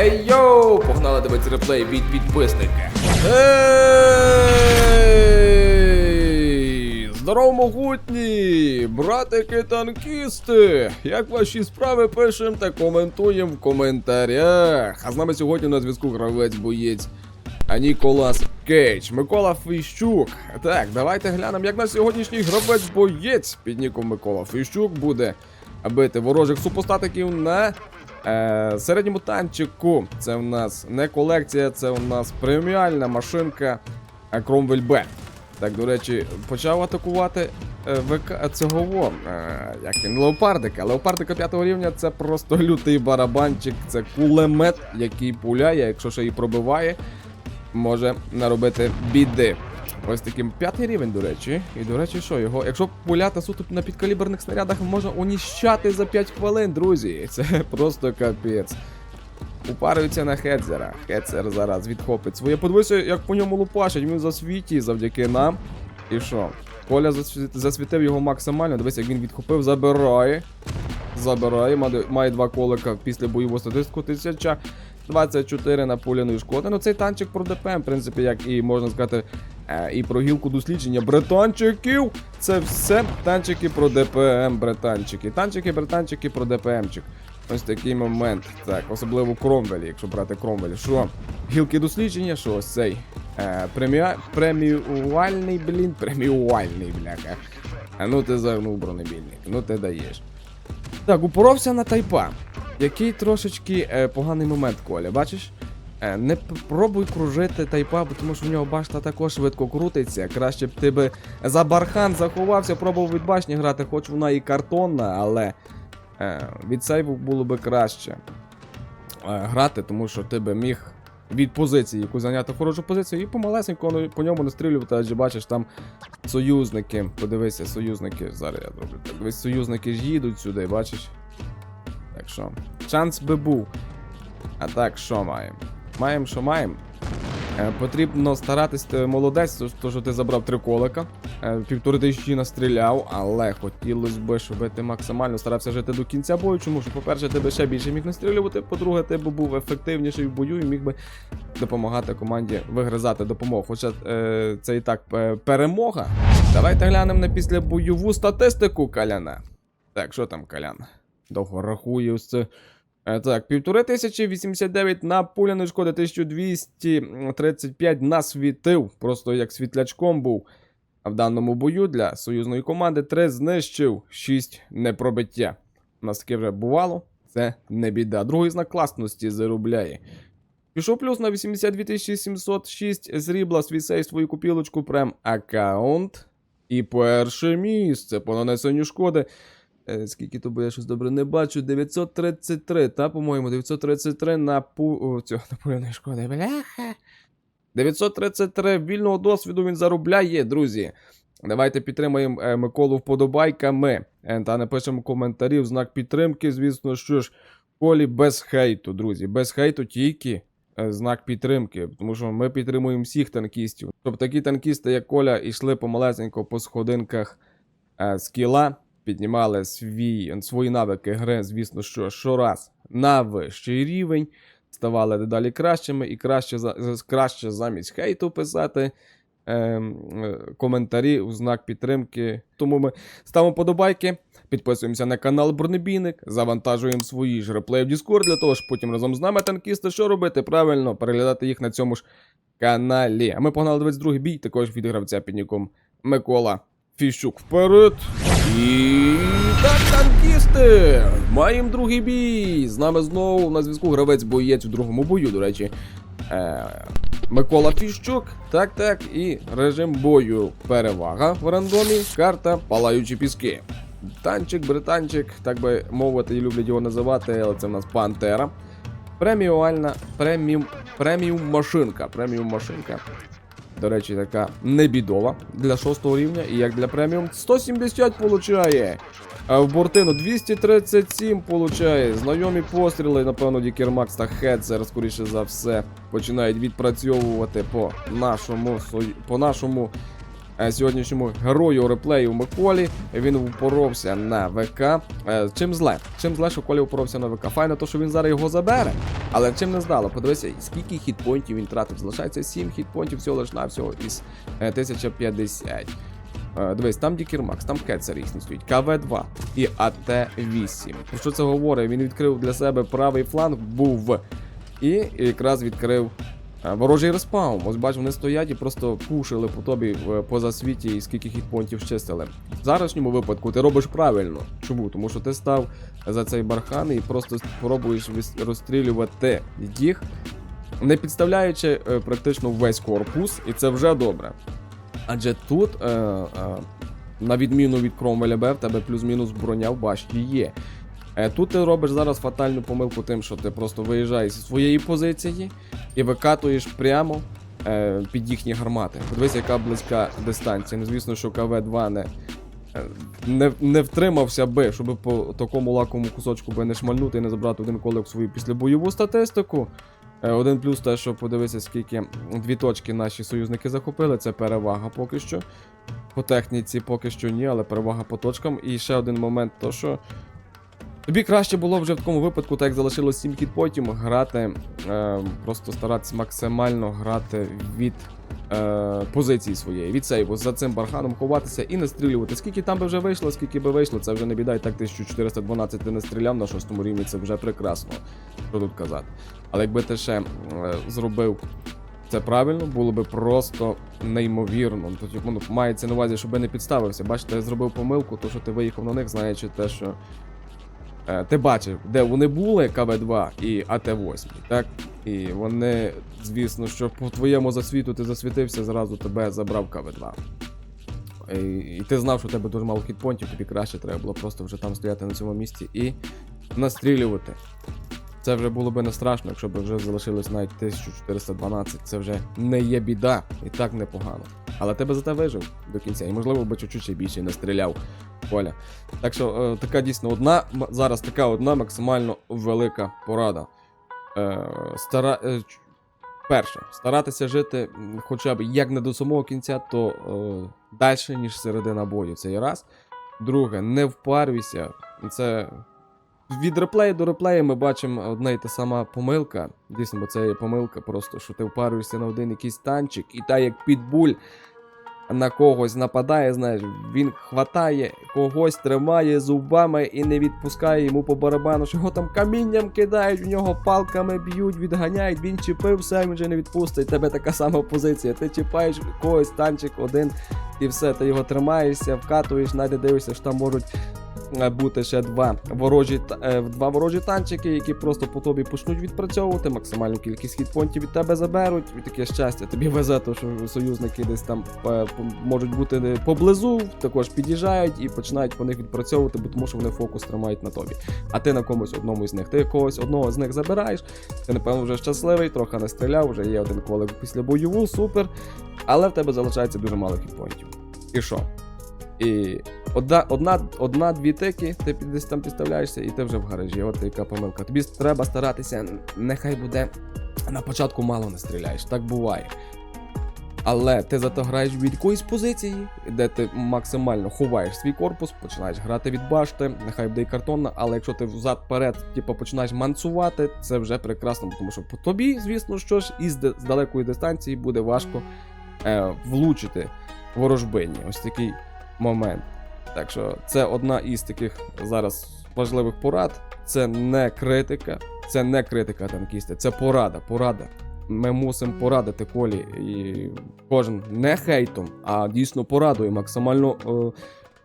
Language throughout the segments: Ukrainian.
Ей йоу! Погнали дивитися реплей від підписника. Ей! Здорово, могутні! Братики танкісти! Як ваші справи пишемо та коментуємо в коментарях. А з нами сьогодні на зв'язку гравець боєць. Ніколас Кейдж, Микола Фіщук. Так, давайте глянемо, як на сьогоднішній гравець боєць під ніком Микола Фіщук буде бити ворожих супостатиків на е, середньому танчику. Це в нас не колекція, це у нас преміальна машинка Кромвель Б. Так, до речі, почав атакувати е, ВК цього во, е, як він, леопардика. Леопардика 5 рівня це просто лютий барабанчик, це кулемет, який пуляє, якщо ще і пробиває, може наробити біди. Ось таким п'ятий рівень, до речі. І до речі, що його, якщо пуляти суто на підкаліберних снарядах, можна уніщати за 5 хвилин, друзі. Це просто капець. Упарюється на Хедзера. Хедзер зараз відхопить своє. Подивися, як по ньому лупашать. Він засвіті завдяки нам. І що? Коля засвітив його максимально. Дивись, як він відхопив, забирає. Забирає, має, два колика після бойову статистику. 1024 напуляної шкоди. Ну цей танчик про ДПМ, в принципі, як і можна сказати, е, і про гілку дослідження британчиків. Це все танчики про ДПМ, британчики. Танчики, британчики про ДПМчик. Ось такий момент. Так, особливо Кромвелі, якщо брати Кромвелі. Що? Гілки дослідження, що ось цей. Е, преміа... Преміуальний, блін, преміуальний, бляха. А ну ти загнув бронебійник, ну ти даєш. Так, упоровся на тайпа. Який трошечки е, поганий момент, Коля, бачиш? Е, не пробуй кружити тайпа, тому що в нього башта також швидко крутиться. Краще б ти би за бархан заховався, пробував від башні грати, хоч вона і картонна, але е, від сейву було би краще е, грати, тому що ти би міг від позиції яку зайняти хорошу позицію і помалесенько ну, по ньому настрілювати, адже бачиш там союзники. Подивися, союзники. Зараз я зроблю так. Союзники ж їдуть сюди, бачиш? Так що, шанс би був. А так, що маємо? Маємо, що маємо. Е, потрібно старатись, ти молодець, то, що ти забрав три колика. Е, півтори тисячі настріляв, але хотілося б, щоб ти максимально старався жити до кінця бою. Чому що, по-перше, ти би ще більше міг настрілювати, по-друге, ти б був ефективніший в бою і міг би допомагати команді вигризати допомогу. Хоча е, це і так е, перемога. Давайте глянемо на післябойову статистику Каляна. Так, що там, Калян? Довго рахує ось це. Е, Так, півтори тисячі 89 на пуляної шкоди, 1235 насвітив, просто як світлячком був. А в даному бою для союзної команди 3 знищив, 6 непробиття. У нас таке вже бувало, це не біда. Другий знак класності заробляє. Пішов плюс на 82 706 зрібла свій сейф свою купілочку прем аккаунт. І перше місце по нанесенню шкоди. Е, скільки то, бо я щось добре не бачу. 933, та, по-моєму, 933 на пу... Цього напуляної шкоди. Бляха. 933 вільного досвіду він заробляє, друзі. Давайте підтримаємо е, Миколу вподобайками. Е, та напишемо коментарі в знак підтримки. Звісно, що ж, Колі без хейту, друзі. Без хейту тільки знак підтримки. Тому що ми підтримуємо всіх танкістів. Щоб такі танкісти, як Коля, йшли помалесенько по сходинках е, скіла, піднімали свій, свої навики гри, звісно, що щораз на вищий рівень, ставали дедалі кращими і краще, краще замість хейту писати. ем, е, Коментарі у знак підтримки. Тому ми ставимо подобайки, підписуємося на канал Бронебійник, завантажуємо свої ж реплеї в Discord для того, щоб потім разом з нами танкісти що робити? Правильно, переглядати їх на цьому ж каналі. А ми погнали 22 бій, також від гравця під ніком Микола Фіщук вперед. І так, танкісти! Маємо другий бій. З нами знову на зв'язку гравець боєць у другому бою, до речі. Е, Микола Фіщук. Так, так, і режим бою. Перевага в рандомі. Карта Палаючі піски. Танчик, британчик, так би мовити, люблять його називати, але це в нас Пантера. Преміуальна, преміум, преміум машинка. Преміум машинка. До речі, така небідова для шостого рівня, і як для преміум 170 получає. В бортину 237 получає. Знайомі постріли, напевно, Дікермакс та Хедзер, скоріше за все, починають відпрацьовувати по нашому, по нашому сьогоднішньому герою реплею Миколі. Він упоровся на ВК. Е, Чим зле? Чим зле, що Коля упоровся на ВК? Файно, то що він зараз його забере. Але чим не здало? Подивися, скільки хітпойнтів він тратив. Залишається 7 хітпойнтів всього лиш навсього із е, 1050. Е, Дивись, там Дікір Макс, там Кетцер їхній стоїть, КВ-2 і АТ-8. Про що це говорить? Він відкрив для себе правий фланг, був і якраз відкрив е, ворожий респаун. Ось бачу, вони стоять і просто пушили по тобі поза світі і скільки хітпонтів щистили. В зараз випадку ти робиш правильно. Чому? Тому що ти став за цей бархан і просто спробуєш розстрілювати їх, не підставляючи е, практично весь корпус, і це вже добре. Адже тут, е, е, на відміну від Кромвеля Б, в тебе плюс-мінус броня в башті є. Е, тут ти робиш зараз фатальну помилку тим, що ти просто виїжджаєш зі своєї позиції і викатуєш прямо е, під їхні гармати. Подивись, яка близька дистанція. Ну, звісно, що КВ-2 не, е, не, не втримався би, щоб по такому лакому кусочку би не шмальнути і не забрати один колик в свою післябойову статистику. Один плюс те, що подивися, скільки дві точки наші союзники захопили, це перевага поки що. По техніці поки що ні, але перевага по точкам. І ще один момент, то що тобі краще було вже в такому випадку, так як залишилось 7 хітпотів, грати, е, просто старатися максимально грати від е, позиції своєї, від сейву, за цим барханом ховатися і настрілювати. Скільки там би вже вийшло, скільки би вийшло, це вже не біда. І так 1412 ти не стріляв на шостому рівні, це вже прекрасно. Що тут казати. Але якби ти ще е, зробив це правильно, було би просто неймовірно. Тоді ну, мається на увазі, щоб не підставився. Бачите, я зробив помилку, то що ти виїхав на них, знаючи те, що ти бачив, де вони були, КВ-2 і АТ-8, так? І вони, звісно, що по твоєму засвіту ти засвітився, зразу тебе забрав КВ-2. І, і ти знав, що у тебе дуже мало хітпонтів, тобі краще треба було просто вже там стояти на цьому місці і настрілювати. Це вже було би не страшно, якщо б вже залишилось навіть 1412. Це вже не є біда, і так непогано. Але тебе зате вижив до кінця, і можливо би чуть-чуть ще більше не стріляв Коля. Так що е, така дійсно одна, зараз така одна максимально велика порада. Е, стара, е, перше, старатися жити хоча б як не до самого кінця, то е, далі, ніж середина бою. Це є раз. Друге, не впарюйся. Це від реплею до реплею ми бачимо одна і та сама помилка. Дійсно, бо це є помилка, просто що ти впарюєшся на один якийсь танчик, і та як підбуль на когось нападає, знаєш, він хватає, когось тримає зубами і не відпускає йому по барабану, що його там камінням кидають, в нього палками б'ють, відганяють, він чіпився, він вже не відпустить. Тебе така сама позиція. Ти чіпаєш когось танчик один, і все, ти його тримаєшся, вкатуєш, навіть дивишся, що там можуть бути ще два ворожі, е, два ворожі танчики, які просто по тобі почнуть відпрацьовувати, максимальну кількість хітпонтів від тебе заберуть. І таке щастя, тобі везе, то що союзники десь там е, можуть бути поблизу, також під'їжджають і починають по них відпрацьовувати, бо тому що вони фокус тримають на тобі. А ти на комусь одному з них. Ти когось одного з них забираєш, ти, напевно, вже щасливий, трохи не стріляв, вже є один колик після бойову, супер. Але в тебе залишається дуже мало хітпонтів. І що? І одна, одна, одна-дві тики, ти десь там підставляєшся, і ти вже в гаражі. От яка помилка. Тобі треба старатися, нехай буде на початку мало не стріляєш, так буває. Але ти зато граєш від якоїсь позиції, де ти максимально ховаєш свій корпус, починаєш грати від башти, нехай буде і картонна, але якщо ти взад-перед, типу, починаєш манцувати, це вже прекрасно, тому що по тобі, звісно, що ж, із з далекої дистанції буде важко е, влучити ворожбині. Ось такий момент. Так що це одна із таких зараз важливих порад. Це не критика, це не критика танкіста, це порада. Порада. Ми мусимо порадити колі і кожен не хейтом, а дійсно порадою, максимально е,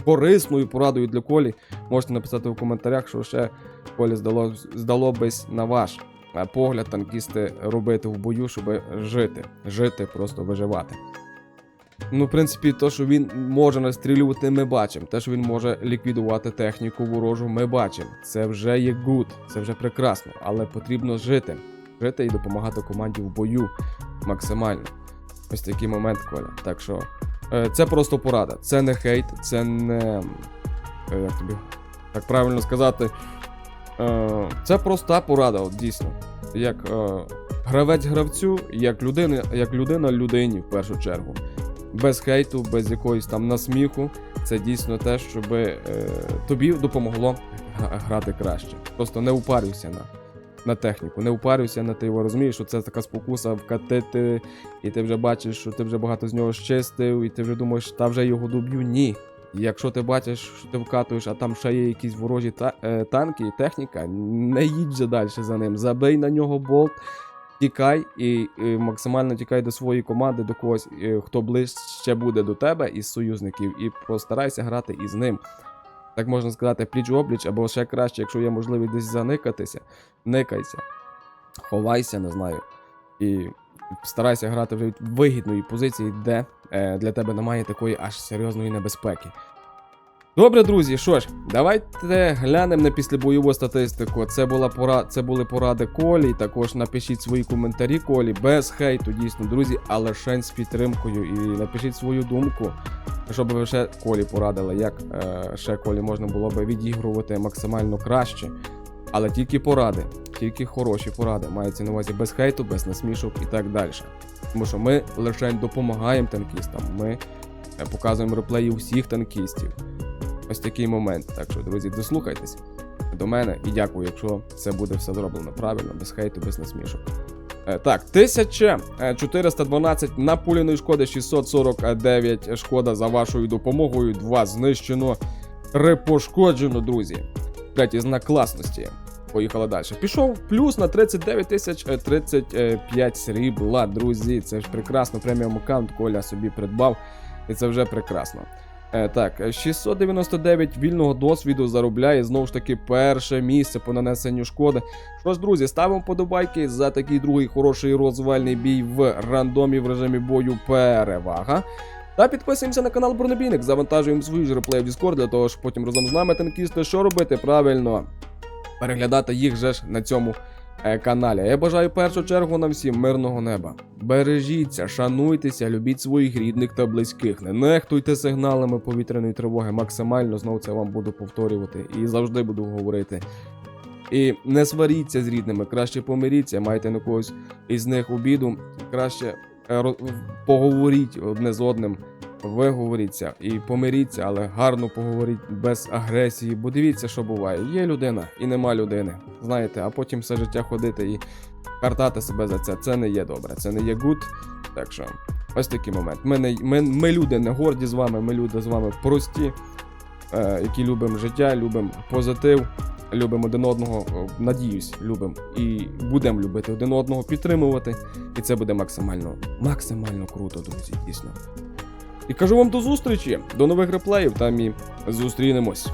корисною порадою для колі. Можете написати в коментарях, що ще колі здало, здало бись на ваш е, погляд танкісти робити в бою, щоб жити, жити, просто виживати. Ну, в принципі, то, що він може настрілювати, ми бачимо. Те, що він може ліквідувати техніку ворожу, ми бачимо. Це вже є гуд, це вже прекрасно, але потрібно жити. Жити і допомагати команді в бою максимально. Ось такий момент, Коля. Так що е, це просто порада. Це не хейт, це не. е, Як тобі так правильно сказати. Е, це проста порада, от дійсно. Як гравець гравцю, як людина, як людина людині в першу чергу. Без хейту, без якоїсь там насміху. Це дійсно те, щоб е, тобі допомогло грати краще. Просто не упарюйся на, на техніку, не упарюйся на ти його розумієш, що це така спокуса вкатити, і ти вже бачиш, що ти вже багато з нього щистив, і ти вже думаєш, та вже його доб'ю. Ні. Якщо ти бачиш, що ти вкатуєш, а там ще є якісь ворожі та, е, танки і техніка, не їдь вже далі за ним. Забий на нього болт, тікай і, і максимально тікай до своєї команди, до когось, е, хто ближче буде до тебе із союзників, і постарайся грати із ним. Так можна сказати, пліч опліч, або ще краще, якщо є можливість десь заникатися, никайся, ховайся, не знаю. І старайся грати від вигідної позиції, де е, для тебе немає такої аж серйозної небезпеки. Добре, друзі, що ж, давайте глянемо на післябойову статистику. Це була пора... це були поради Колі. Також напишіть свої коментарі Колі без хейту, дійсно, друзі, а лише з підтримкою. І напишіть свою думку, щоб ви ще Колі порадили, як е, ще Колі можна було би відігрувати максимально краще. Але тільки поради, тільки хороші поради. Мається на увазі без хейту, без насмішок і так далі. Тому що ми лише допомагаємо танкістам. Ми е, показуємо реплеї усіх танкістів. Ось такий момент. Так що, друзі, дослухайтесь до мене і дякую, якщо це буде все зроблено правильно, без хейту, без насмішок. Е, Так, 1412 напуляної шкоди, 649 шкода за вашою допомогою. Два знищено, три пошкоджено, друзі. Третій знак класності. Поїхали далі. Пішов плюс на 39 тисяч е, 35 срібла, друзі. Це ж прекрасно. Преміум аккаунт Коля собі придбав, і це вже прекрасно. Е, так, е, 699 вільного досвіду заробляє знову ж таки перше місце по нанесенню шкоди. Що ж, друзі, ставимо подобайки за такий другий хороший розвальний бій в рандомі в режимі бою перевага. Та підписуємося на канал Бронебійник, завантажуємо свої ж реплеї в Discord для того, щоб потім разом з нами танкісти, що робити правильно. Переглядати їх же ж на цьому каналі. Я бажаю в першу чергу нам всім мирного неба. Бережіться, шануйтеся, любіть своїх рідних та близьких. Не нехтуйте сигналами повітряної тривоги. Максимально знову це вам буду повторювати і завжди буду говорити. І не сваріться з рідними, краще помиріться, майте на когось із них обіду, краще е, поговоріть одне з одним, виговоріться і помиріться, але гарно поговоріть без агресії. Бо дивіться, що буває. Є людина і нема людини. Знаєте, а потім все життя ходити і картати себе за це. Це не є добре, це не є гуд. Так що, ось такий момент. Ми, не, ми, ми люди не горді з вами, ми люди з вами прості, е, які любимо життя, любимо позитив. Любимо один одного, надіюсь, любимо і будемо любити один одного, підтримувати. І це буде максимально, максимально круто, друзі, дійсно. І кажу вам до зустрічі, до нових реплеїв, там і зустрінемось.